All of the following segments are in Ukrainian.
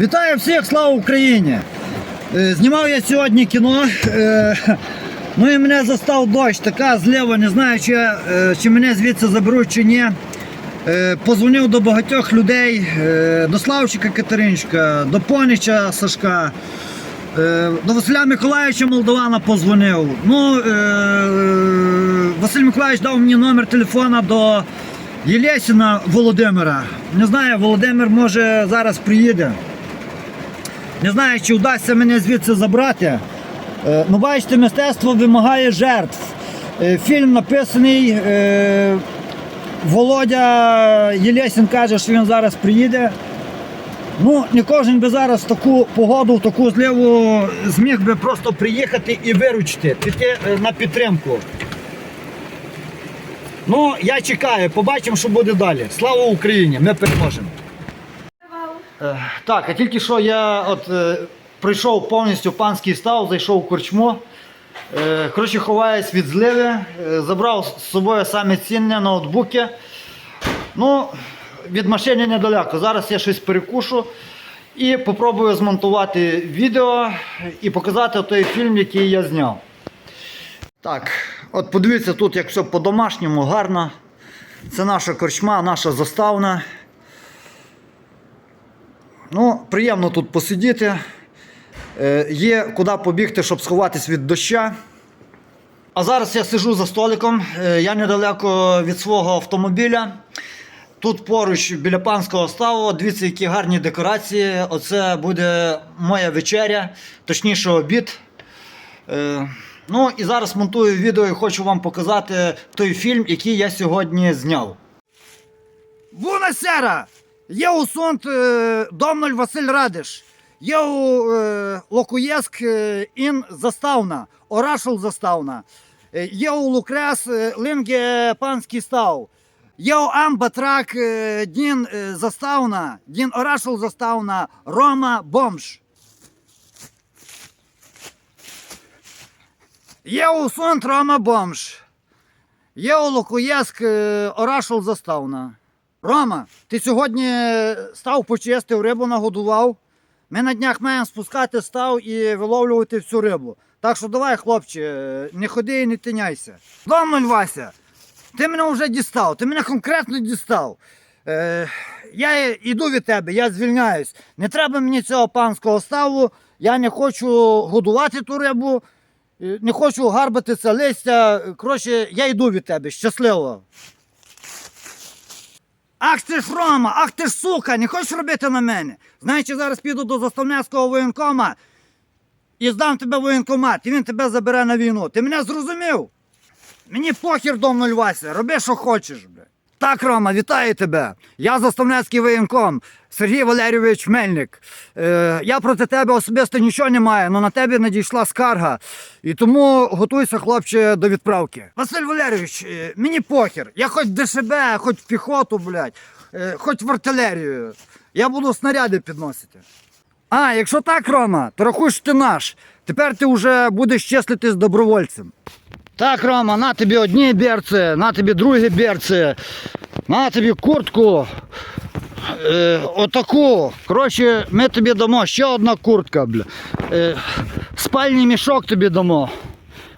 Вітаю всіх, слава Україні! Е, Знімав я сьогодні кіно. е, Ну і мене застав дощ, така зліва, не знаю, чи, е, чи мене звідси заберуть чи ні. Позвонив до багатьох людей, до Славчика Катеринчика, до Понича Сашка, до Василя Миколаївича Молдована позвонив. Ну, Василь Миколаївич дав мені номер телефона до Єлесіна Володимира. Не знаю, Володимир може зараз приїде. Не знаю, чи вдасться мене звідси забрати. Е, Ну, бачите, мистецтво вимагає жертв. Е, Фільм написаний. е, Володя Єлесін каже, що він зараз приїде. Ну, не кожен би зараз таку погоду, таку зливу зміг би просто приїхати і виручити, піти на підтримку. Ну, я чекаю, побачимо, що буде далі. Слава Україні! Ми переможемо. Е, Так, а тільки що я от е, пройшов повністю панський став, зайшов в корчму. Е, коротше, ховаюсь від зливи, е, забрав з собою саме цінне ноутбуки. Ну, від машини недалеко. Зараз я щось перекушу і попробую змонтувати відео і показати той фільм, який я зняв. Так, от подивіться тут, як все по-домашньому, гарно. Це наша корчма, наша заставна. Ну, приємно тут посидіти. Е, є куди побігти, щоб сховатись від доща. А зараз я сижу за столиком. Е, я недалеко від свого автомобіля. Тут поруч біля панського ставу, дивіться, які гарні декорації. Оце буде моя вечеря, точніше обід. Е, ну і зараз монтую відео і хочу вам показати той фільм, який я сьогодні зняв. Бунасера! Eu uh, domnul Vasil Radeș. Eu uh, locuiesc uh, în Zastauna, orașul Zastauna. Uh, Eu lucrez uh, lângă Panski Stau. Eu am bătrac uh, din uh, Zastauna, din orașul Zastauna, Roma Bomș. Eu sunt Roma Bomș. Eu locuiesc uh, orașul Заставна. Рома, ти сьогодні став почистив, рибу нагодував. Ми на днях маємо спускати став і виловлювати всю рибу. Так що давай, хлопче, не ходи і не тиняйся. Домнуль Вася, ти мене вже дістав, ти мене конкретно дістав. Е, я йду від тебе, я звільняюсь. Не треба мені цього панського ставу. Я не хочу годувати ту рибу, е, не хочу гарбати це листя. Коротше, я йду від тебе. Щасливо. Ах ти ж Рома, ах ти ж сука, не хочеш робити на мене. Знаєш, я зараз піду до заставнецького воєнкома і здам тебе в воєнкомат, і він тебе забере на війну. Ти мене зрозумів? Мені похір дом Вася, роби, що хочеш. Бля. Так, Рома, вітаю тебе. Я заставнецький воєнком, Сергій Валерійович Мельник. Е, я проти тебе особисто нічого не маю, але на тебе надійшла скарга. І тому готуйся, хлопче, до відправки. Василь Валерійович, е, мені похір. Я хоч в ДШБ, хоч в піхоту, блядь, е, хоч в артилерію. Я буду снаряди підносити. А, якщо так, Рома, то рахуй, що ти наш. Тепер ти вже будеш числитись добровольцем. Так, Рома, на тобі одні берці, на тобі другі берці, на тобі куртку. Е, отаку. Коротше, ми тобі дамо ще одна куртка. Бля. Е, спальний мішок тобі дамо.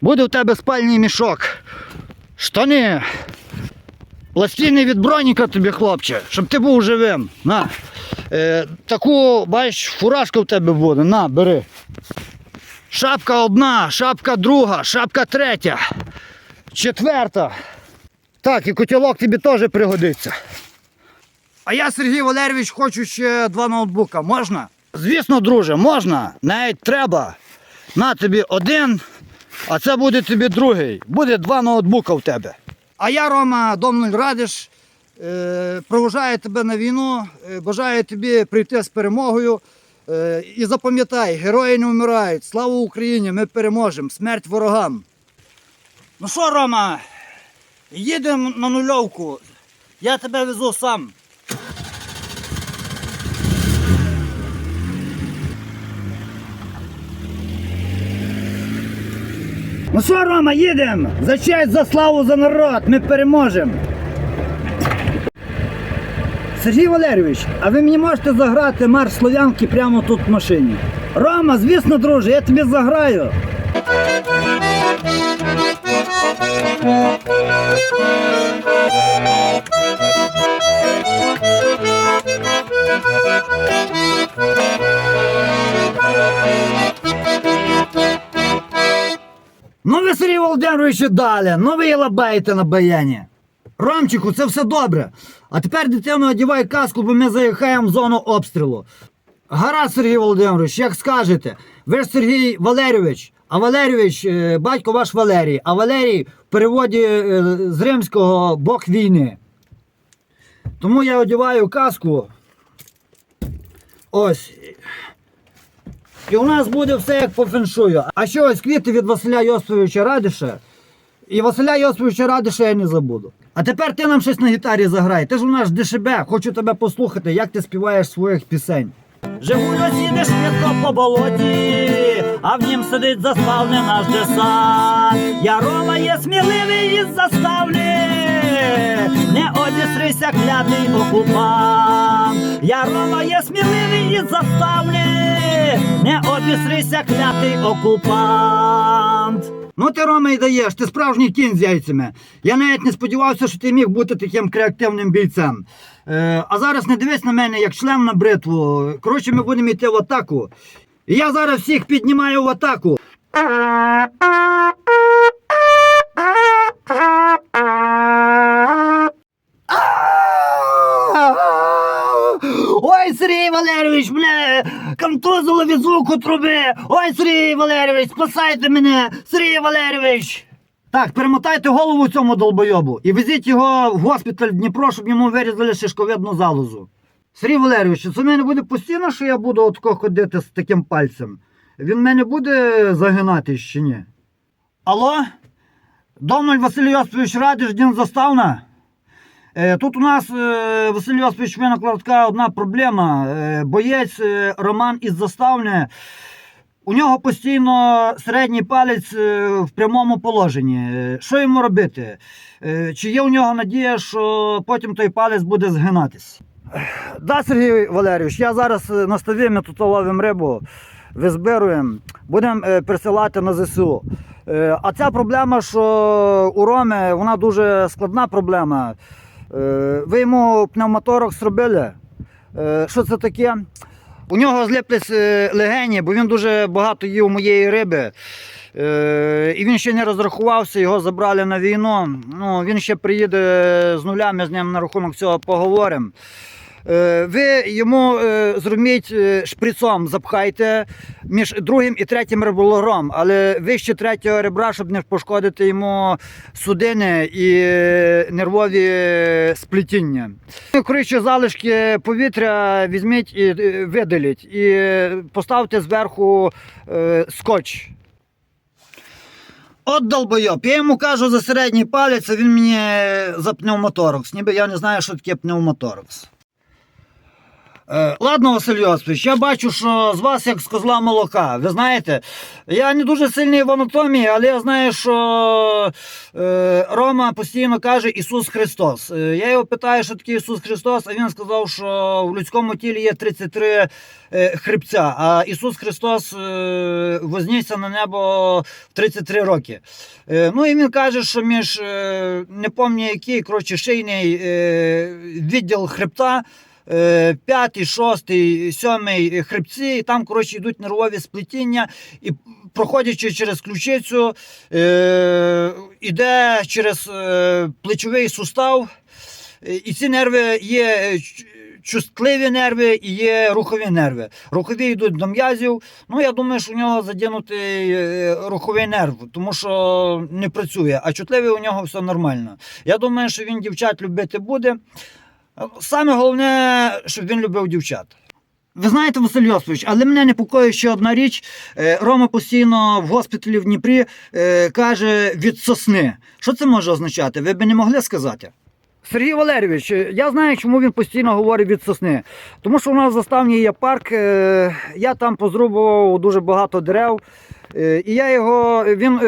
Буде в тебе спальний мішок. Штани. Пластини від броніка тобі, хлопче, щоб ти був живим. На. Е, таку, бачиш, фуражка в тебе буде. На, бери. Шапка одна, шапка друга, шапка третя, четверта. Так, і котілок тобі теж пригодиться. А я, Сергій Валерійович, хочу ще два ноутбука. Можна? Звісно, друже, можна. Навіть треба. На тобі один, а це буде тобі другий. Буде два ноутбука в тебе. А я, Рома Домнуль Радиш, е, проважаю тебе на війну, е, бажаю тобі прийти з перемогою. Е, і запам'ятай, герої не вмирають. Слава Україні! Ми переможемо! Смерть ворогам! Ну що, Рома, їдемо на нульовку. Я тебе везу сам. Ну що, Рома, їдемо! За честь, за славу, за народ! Ми переможемо! Сергій Валерійович, а ви мені можете заграти марш Слов'янки прямо тут в машині? Рома, звісно, друже, я тобі заграю. Ну ви, Сергій Володимирович, далі. Ну ви лабаєте на баяні. Ромчику, це все добре. А тепер дитину одівай каску, бо ми заїхаємо в зону обстрілу. Гаразд, Сергій Володимирович, як скажете. Ви ж Сергій Валерійович, а Валерійович, е, батько ваш Валерій, а Валерій в переводі е, з римського Бог війни. Тому я одіваю каску. Ось. І у нас буде все як по феншую. А ще ось квіти від Василя Йосиповича Радиша. І Василя Йосиповича Радиша я не забуду. А тепер ти нам щось на гітарі заграй. Ти ж у нас ДШБ, хочу тебе послухати, як ти співаєш своїх пісень. Жигуль їде швидко по болоті, а в нім сидить заставний наш десант. Ярова є сміливий із заставни, не обісрися, клятий окупант. Ярова є сміливий із заставни, не обісрися, клятий окупант. Ну ти Рома і даєш, ти справжній кінь з яйцями. Я навіть не сподівався, що ти міг бути таким креативним бійцем. Е, а зараз не дивись на мене як член на бритву. Коротше, ми будемо йти в атаку. І я зараз всіх піднімаю в атаку. Контузило від звуку труби. Ой, Сергій Валерійович, спасайте мене, Сергій Валерійович. Так, перемотайте голову цьому долбойобу і везіть його в госпіталь Дніпро, щоб йому вирізали шишковидну залозу. Сергій Валерійович, це в мене буде постійно, що я буду отко ходити з таким пальцем. Він мене буде загинати чи ні? Алло? Дональд Василь Йосипович Радиш, Дін Заставна? Е, Тут у нас е, Василь Йосипович виникла така одна проблема. Е, Боєць Роман із Заставне. У нього постійно середній палець в прямому положенні. Що йому робити? Чи є у нього надія, що потім той палець буде згинатись? Да, Сергій Валерійович, я зараз на ставі тут ловимо рибу, визбируємо, будемо присилати на ЗСУ. А ця проблема, що у Роми, вона дуже складна проблема. Е, Ви йому пневмоторок зробили. Е, Що це таке? У нього зліплись е, легені, бо він дуже багато їв моєї риби. І він ще не розрахувався, його забрали на війну. Ну, він ще приїде з нулями з ним на рахунок цього поговоримо. Е, Ви йому е, зробіть е, шприцом, запхайте між другим і третім ребром, але вище третього ребра, щоб не пошкодити йому судини і нервові сплетіння. Коротше, залишки повітря візьміть і видаліть, і поставте зверху скотч. От долбойоб, я йому кажу за середній палець, а він мені за пневмоторакс. Ніби я не знаю, що таке пневмоторакс. Е, ладно, Василь Йосипович, я бачу, що з вас як з козла молока. Ви знаєте, я не дуже сильний в анатомії, але я знаю, що е, Рома постійно каже Ісус Христос. Е, я його питаю, що таке Ісус Христос, а він сказав, що в людському тілі є 33 е, хребця, а Ісус Христос е, вознісся на небо в 33 роки. Е, ну і він каже, що між е, не пам'ятаю який, коротше, шийний е, відділ хребта. Е, П'ятий, шостий, сьомий хребці, і там коротше йдуть нервові сплетіння, і проходячи через ключицю, е, іде через е, плечовий сустав. І ці нерви є чутливі нерви і є рухові нерви. Рухові йдуть до м'язів. Ну, я думаю, що у нього задінутий е, руховий нерв, тому що не працює, а чутливий у нього все нормально. Я думаю, що він дівчат любити буде. Саме головне, щоб він любив дівчат. Ви знаєте, Василь Йосипович, але мене непокоїть ще одна річ. Е, Рома постійно в госпіталі в Дніпрі е, каже від сосни. Що це може означати? Ви б не могли сказати? Сергій Валерійович, е, я знаю, чому він постійно говорить від сосни. Тому що у нас в заставні є парк, е, я там позрубував дуже багато дерев. е, І я його він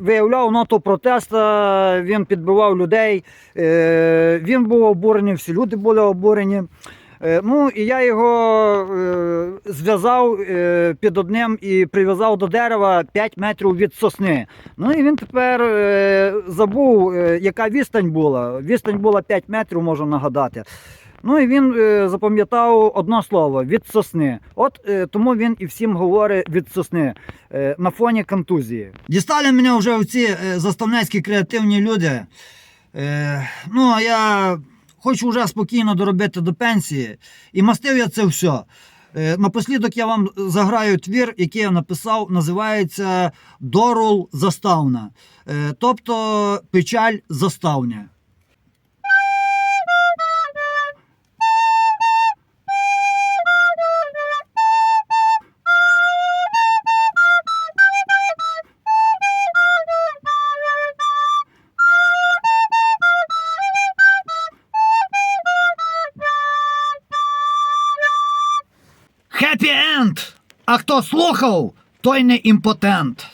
виявляв ноту протесту, він підбивав людей. Він був обурений, всі люди були обурені. Е, Ну і я його е, зв'язав е, під одним і прив'язав до дерева 5 метрів від сосни. Ну і він тепер забув, яка відстань була. Відстань була 5 метрів, можу нагадати. Ну і він запам'ятав одне слово від сосни. От тому він і всім говорить від сосни на фоні контузії. Дістали мене вже ці е, заставнецькі креативні люди. Ну, а я хочу вже спокійно доробити до пенсії. І мастив я це все. Е, Напослідок я вам заграю твір, який я написав, називається Дорул заставна. Е, Тобто печаль заставня. Хеппі енд! А хто слухав, той не імпотент.